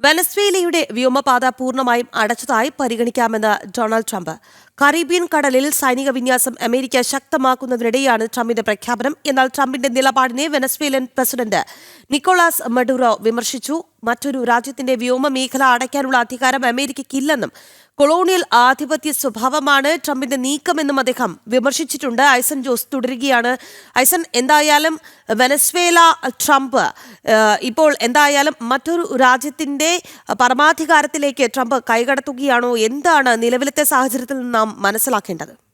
വെനസ്വേലയുടെ വ്യോമപാത പൂർണമായും അടച്ചതായി പരിഗണിക്കാമെന്ന് Donald Trump. കറീബിയൻ കടലിൽ സൈനിക വിന്യാസം അമേരിക്ക ശക്തമാക്കുന്നതിനിടെയാണ് ട്രംപിന്റെ പ്രഖ്യാപനം. എന്നാൽ ട്രംപിന്റെ നിലപാടിനെ വെനസ്വേലൻ പ്രസിഡന്റ് നിക്കോളാസ് മഡുറോ വിമർശിച്ചു. മറ്റൊരു രാജ്യത്തിന്റെ വ്യോമ മേഖല അടയ്ക്കാനുള്ള അധികാരം അമേരിക്കയ്ക്കില്ലെന്നും കൊളോണിയൽ ആധിപത്യ സ്വഭാവമാണ് ട്രംപിന്റെ നീക്കമെന്നും അദ്ദേഹം വിമർശിച്ചിട്ടുണ്ട്. ഐസൻ ജോസ് തുടരുകയാണ്. ഐസൻ എന്തായാലും വെനസ്വേല ട്രംപ് ഇപ്പോൾ എന്തായാലും മറ്റൊരു രാജ്യത്തിന്റെ പരമാധികാരത്തിലേക്ക് ട്രംപ് കൈകടത്തുകയാണോ? എന്താണ് നിലവിലത്തെ സാഹചര്യത്തിൽ നാം മനസ്സിലാക്കേണ്ടത്?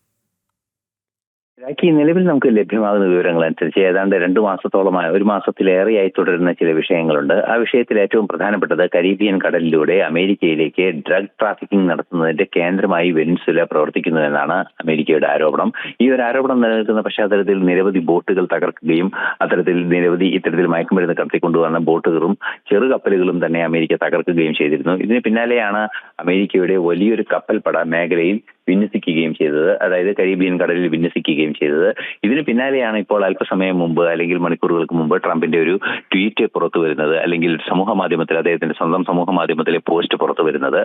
ഇറാഖി നിലവിൽ നമുക്ക് ലഭ്യമാകുന്ന വിവരങ്ങൾ അനുസരിച്ച് ഏതാണ്ട് രണ്ടു മാസത്തോളമായി ഒരു മാസത്തിലേറെയായി തുടരുന്ന ചില വിഷയങ്ങളുണ്ട്. ആ വിഷയത്തിൽ ഏറ്റവും പ്രധാനപ്പെട്ടത് കരീബിയൻ കടലിലൂടെ അമേരിക്കയിലേക്ക് ഡ്രഗ് ട്രാഫിക്കിംഗ് നടത്തുന്നതിന്റെ കേന്ദ്രമായി വെനിൻസുല പ്രവർത്തിക്കുന്നു എന്നാണ് അമേരിക്കയുടെ ആരോപണം. ഈ ഒരു ആരോപണം നിലനിൽക്കുന്ന പശ്ചാത്തലത്തിൽ നിരവധി ബോട്ടുകൾ തകർക്കുകയും അത്തരത്തിൽ നിരവധി ഇത്തരത്തിൽ മയക്കുമരുന്ന് കടത്തിക്കൊണ്ടുവന്ന ബോട്ടുകളും ചെറുകപ്പലുകളും തന്നെ അമേരിക്ക തകർക്കുകയും ചെയ്തിരുന്നു. ഇതിന് പിന്നാലെയാണ് അമേരിക്കയുടെ വലിയൊരു കപ്പൽപ്പട മേഖലയിൽ വിന്യസിക്കുകയും ചെയ്തത്. അതായത് കരീബിയൻ കടലിൽ വിന്യസിക്കുകയും ചെയ്തത്. ഇതിന് പിന്നാലെയാണ് ഇപ്പോൾ അല്പസമയം മുമ്പ് അല്ലെങ്കിൽ മണിക്കൂറുകൾക്ക് മുമ്പ് ട്രംപിന്റെ ഒരു ട്വീറ്റ് പുറത്തു വരുന്നത്. അല്ലെങ്കിൽ സമൂഹ മാധ്യമത്തിൽ അദ്ദേഹത്തിന്റെ സ്വന്തം സമൂഹ മാധ്യമത്തിലെ പോസ്റ്റ് പുറത്തു വരുന്നത്.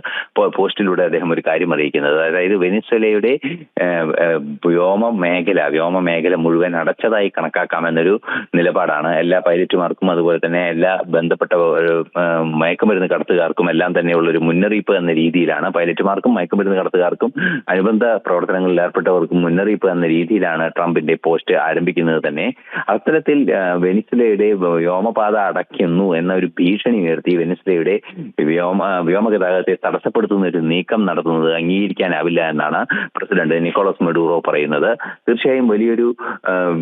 പോസ്റ്റിലൂടെ അദ്ദേഹം ഒരു കാര്യം അറിയിക്കുന്നത്. അതായത് വെനിസ്വലയുടെ വ്യോമ മേഖല വ്യോമ മേഖല മുഴുവൻ അടച്ചതായി കണക്കാക്കാമെന്നൊരു നിലപാടാണ്. എല്ലാ പൈലറ്റുമാർക്കും അതുപോലെ തന്നെ എല്ലാ ബന്ധപ്പെട്ട മയക്കുമരുന്ന് കടത്തുകാർക്കും എല്ലാം തന്നെയുള്ള ഒരു മുന്നറിയിപ്പ് എന്ന രീതിയിലാണ് പൈലറ്റുമാർക്കും മയക്കുമരുന്ന് കടത്തുകാർക്കും അനുബന്ധ പ്രവർത്തനങ്ങളിൽ ഏർപ്പെട്ടവർക്ക് മുന്നറിയിപ്പ് എന്ന രീതിയിലാണ് ട്രംപിന്റെ പോസ്റ്റ് ആരംഭിക്കുന്നത് തന്നെ. അത്തരത്തിൽ വെനിസ്വലയുടെ വ്യോമപാത അടയ്ക്കുന്നു എന്ന ഒരു ഭീഷണി ഉയർത്തി വെനിസ്വലയുടെ വ്യോമ വ്യോമ ഗതാഗതത്തെ തടസ്സപ്പെടുത്തുന്ന ഒരു നീക്കം നടത്തുന്നത് അംഗീകരിക്കാനാവില്ല എന്നാണ് പ്രസിഡന്റ് നിക്കോളസ് മെഡൂറോ പറയുന്നത്. തീർച്ചയായും വലിയൊരു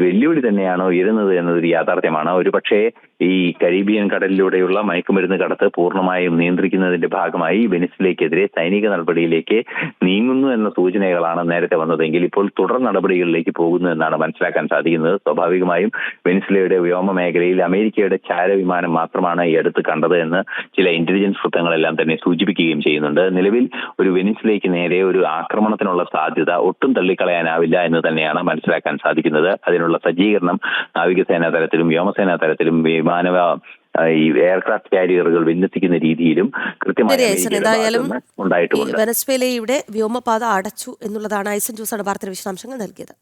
വെല്ലുവിളി തന്നെയാണ് ഉയരുന്നത് എന്നതൊരു യാഥാർത്ഥ്യമാണ്. ഒരു പക്ഷേ ഈ കരീബിയൻ കടലിലൂടെയുള്ള മയക്കുമരുന്ന് കടത്ത് പൂർണമായും നിയന്ത്രിക്കുന്നതിന്റെ ഭാഗമായി വെനിസിലേക്കെതിരെ സൈനിക നടപടിയിലേക്ക് നീങ്ങുന്നു എന്ന സൂചനകളാണ് നേരത്തെ വന്നതെങ്കിൽ ഇപ്പോൾ തുടർ നടപടികളിലേക്ക് പോകുന്നു എന്നാണ് മനസ്സിലാക്കാൻ സാധിക്കുന്നത്. സ്വാഭാവികമായും വെനിസിലയുടെ വ്യോമ മേഖലയിൽ അമേരിക്കയുടെ ചാരവിമാനം മാത്രമാണ് ഈ അടുത്ത് കണ്ടത് എന്ന് ചില ഇന്റലിജൻസ് വൃത്തങ്ങളെല്ലാം തന്നെ സൂചിപ്പിക്കുകയും ചെയ്യുന്നുണ്ട്. നിലവിൽ ഒരു വെനിസിലേക്ക് നേരെ ഒരു ആക്രമണത്തിനുള്ള സാധ്യത ഒട്ടും തള്ളിക്കളയാനാവില്ല എന്ന് തന്നെയാണ് മനസ്സിലാക്കാൻ സാധിക്കുന്നത്. അതിനുള്ള സജ്ജീകരണം നാവികസേനാ തലത്തിലും വ്യോമസേനാ തലത്തിലും വിമാന ഈ എയർക്രാഫ്റ്റ് കാരിയറുകൾ വിന്യസിക്കുന്ന രീതിയിലും കൃത്യമായി ഉണ്ടായിട്ടുമുണ്ട്. വെനസ്വേലയുടെ വ്യോമപാത അടച്ചു എന്നുള്ളതാണ് ഐസൻ ജോസാണ് വാർത്തയുടെ വിശദാംശങ്ങൾ നൽകിയത്.